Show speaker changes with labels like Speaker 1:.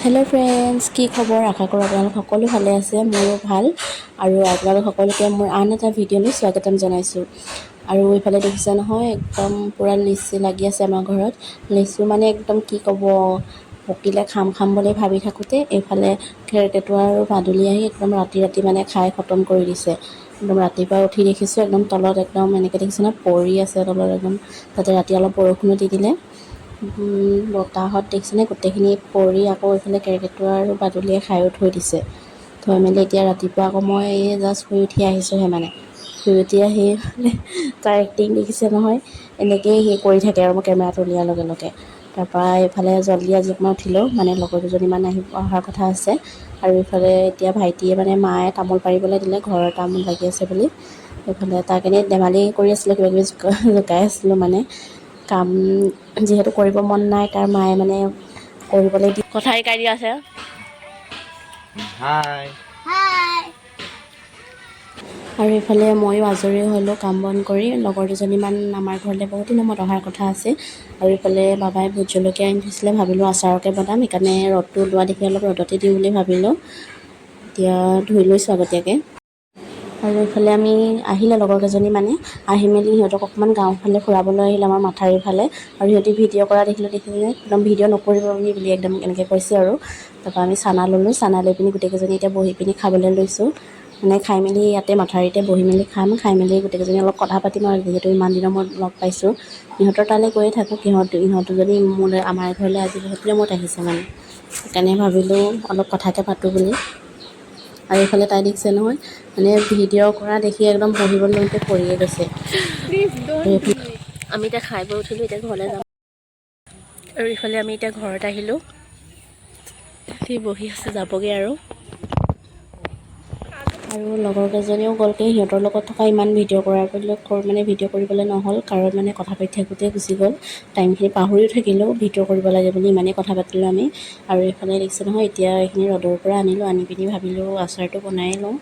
Speaker 1: Hello friends কি খবৰ? আশা কৰোঁ আপোনালোক সকলো ভালে আছে মোৰো ভাল। আৰু আপোনালোক সকলোকে মোৰ আন এটা ভিডিঅ'লৈ স্বাগতম জনাইছোঁ। আৰু এইফালে দেখিছে নহয় একদম পূৰা লিচি লাগি আছে আমাৰ ঘৰত। লিচু মানে একদম কি ক'ব পকিলে খাম খাম বুলি ভাবি থাকোঁতে এইফালে কেৰ্কেটুৱা আৰু বাদুলি আহি একদম ৰাতি ৰাতি মানে খাই খতম কৰি দিছে। একদম ৰাতিপুৱা উঠি দেখিছোঁ একদম তলত একদম এনেকৈ দেখিছে নহয় পৰি আছে তলত একদম। তাতে ৰাতি অলপ বৰষুণো দি দিলে। বতাহত দেখিছেনে? গোটেইখিনি পৰি আকৌ এইফালে কেৰ্কেটুৱা আৰু বাদুলিয়ে খায়ো থৈ দিছে। থৈ মেলি এতিয়া ৰাতিপুৱা আকৌ মই এই জাষ্ট শুই উঠি আহিছোঁহে মানে। শুই উঠি আহি মানে তাৰ এক্টিং দেখিছে নহয় এনেকৈয়ে সি কৰি থাকে আৰু মই কেমেৰাটো উলিওৱাৰ লগে লগে। তাৰপৰা এইফালে জল্দি আজি অকণমান উঠিলোঁ মানে লগৰ দুজনীমান আহি অহাৰ কথা আছে। আৰু এইফালে এতিয়া ভাইটিয়ে মানে মায়ে তামোল পাৰিবলৈ দিলে ঘৰৰ তামোল লাগি আছে বুলি। এইফালে তাক এনেই ধেমালি কৰি আছিলোঁ কিবা কিবি জোকা জোকাই আছিলোঁ মানে। কাম যিহেতু কৰিব মন নাই তাৰ মায়ে মানে কৰিবলৈ দি কথা শিকাই দিয়া আছে।
Speaker 2: হাই
Speaker 1: আৰু এইফালে ময়ো আজৰি হ'লোঁ কাম বন কৰি লগৰ দুজনীমান আমাৰ ঘৰলৈ বহুত দিনৰ মূৰত অহাৰ কথা আছে আৰু এইফালে বাবাই ভোট জলকীয়া আনি থৈছিলে ভাবিলোঁ আচাৰকে বনাম সেইকাৰণে ৰ'দটো ওলোৱা দেখি অলপ ৰ'দতে দিওঁ বুলি ভাবিলোঁ। এতিয়া ধুই লৈছোঁ আগতীয়াকৈ। আৰু এইফালে আমি আহিলে লগৰ কেইজনী মানে আহি মেলি সিহঁতক অকণমান গাঁও ফালে ফুৰাবলৈ আহিলে আমাৰ মাথাউৰিৰ ফালে আৰু সিহঁতি ভিডিঅ' কৰা দেখিলোঁ দেখিলে একদম ভিডিঅ' নকৰিব বুলি একদম এনেকৈ কৈছে আৰু। তাৰপৰা আমি চানা ল'লোঁ চানা লৈ পিনি গোটেইকেইজনী এতিয়া বহি পিনি খাবলৈ লৈছোঁ। মানে খাই মেলি ইয়াতে মাথাউৰিতে বহি মেলি খাম খাই মেলি গোটেইকেইজনী অলপ কথা পাতিম আৰু যিহেতু ইমান দিনৰ মূৰত লগ পাইছোঁ। ইহঁতৰ তালৈ গৈয়ে থাকোঁ সিহঁত ইহঁত যদি মোলৈ আমাৰ ঘৰলৈ আজি বহুত মূৰত আহিছে মানে। সেইকাৰণে ভাবিলোঁ অলপ কথাকে পাতোঁ বুলি। আৰু এইফালে তাই দেখিছে নহয় মানে ভিডিঅ' কৰা দেখি একদম বহিবলৈ লওঁতে পৰিয়ে গৈছে। এইফালে আমি এতিয়া খাই বৈ উঠিলোঁ এতিয়া ঘৰলৈ যাম। আৰু ইফালে আমি এতিয়া ঘৰত আহিলোঁ। বহি আছে যাবগৈ আৰু। আৰু লগৰ কেইজনীও গ'লগৈ। সিহঁতৰ লগত থকা ইমান ভিডিঅ' কৰাৰ কৰ- মানে ভিডিঅ' কৰিবলৈ নহ'ল। কাৰণ মানে কথা পাতি থাকোঁতে গুচি গ'ল। টাইমখিনি পাহৰিও থাকিলোঁ। ভিডিঅ' কৰিব লাগে বুলি ইমানেই কথা পাতিলোঁ আমি। আৰু এইফালে দেখিছে নহয় এতিয়া এইখিনি ৰ'দৰ পৰা আনিলোঁ। আনি পিনি ভাবিলোঁ আচাৰটো বনাই লওঁ।